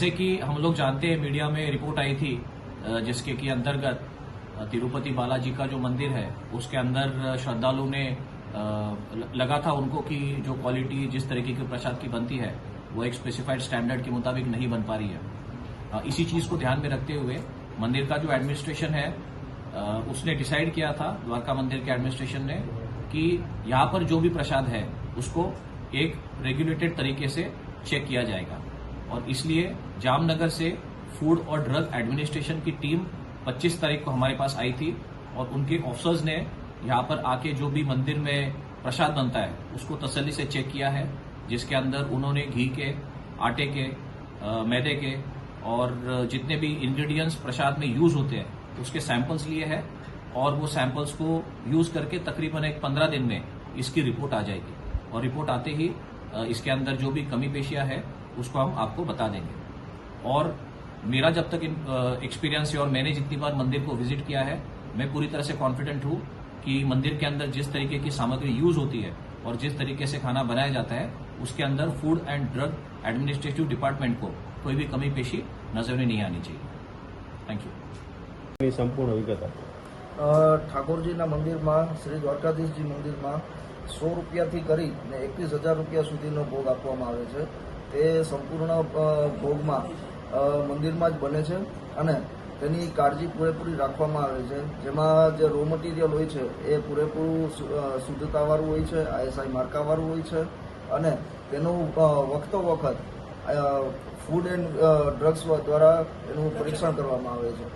जैसे कि हम लोग जानते हैं, मीडिया में रिपोर्ट आई थी जिसके की अंतर्गत तिरुपति बालाजी का जो मंदिर है, उसके अंदर श्रद्धालु ने लगा था उनको कि जो क्वालिटी जिस तरीके के प्रसाद की बनती है, वो एक स्पेसिफाइड स्टैंडर्ड के मुताबिक नहीं बन पा रही है। इसी चीज़ को ध्यान में रखते हुए, मंदिर का जो एडमिनिस्ट्रेशन है उसने डिसाइड किया था, द्वारका मंदिर के एडमिनिस्ट्रेशन ने, कि यहाँ पर जो भी प्रसाद है, उसको एक रेगुलेटेड तरीके से चेक किया जाएगा। और इसलिए जामनगर से फ़ूड और ड्रग एडमिनिस्ट्रेशन की टीम 25 तारीख को हमारे पास आई थी और उनके ऑफिसर्स ने यहाँ पर आके जो भी मंदिर में प्रसाद बनता है, उसको तसल्ली से चेक किया है, जिसके अंदर उन्होंने घी के, आटे के मैदे के और जितने भी इंग्रेडिएंट्स प्रसाद में यूज़ होते हैं, उसके सैंपल्स लिए हैं और वो सैंपल्स को यूज़ करके तकरीबन एक पंद्रह दिन में इसकी रिपोर्ट आ जाएगी। और रिपोर्ट आते ही इसके अंदर जो भी कमी पेशियाँ है उसको हम आपको बता देंगे और मेरा जब तक एक्सपीरियंस है और मैंने जितनी बार मंदिर को विजिट किया है मैं पूरी तरह से कॉन्फिडेंट हूँ कि मंदिर के अंदर जिस तरीके की सामग्री यूज होती है और जिस तरीके से खाना बनाया जाता है उसके अंदर food and drug administrative department को कोई भी कमी पेशी नजर में नहीं आनी चाहिए थैंक यू ની સંપૂર્ણ વિગત આપો અ, ઠાકોરજીના મંદિરમાં શ્રી દ્વારકાધીશજી મંદિરમાં સો રૂપિયાથી કરી ને એકવીસ હજાર રૂપિયા સુધીનો ભોગ આપવામાં આવે છે તે સંપૂર્ણ ભોગમાં મંદિરમાં જ બને છે અને તેની કાળજી પૂરેપૂરી રાખવામાં આવે છે. જેમાં જે રો મટીરિયલ હોય છે, એ પૂરેપૂરું શુદ્ધતાવાળું હોય છે, આઈએસઆઈ માર્કાવાળું હોય છે અને તેનું વખતો વખત ફૂડ એન્ડ ડ્રગ્સ દ્વારા એનું પરીક્ષણ કરવામાં આવે છે.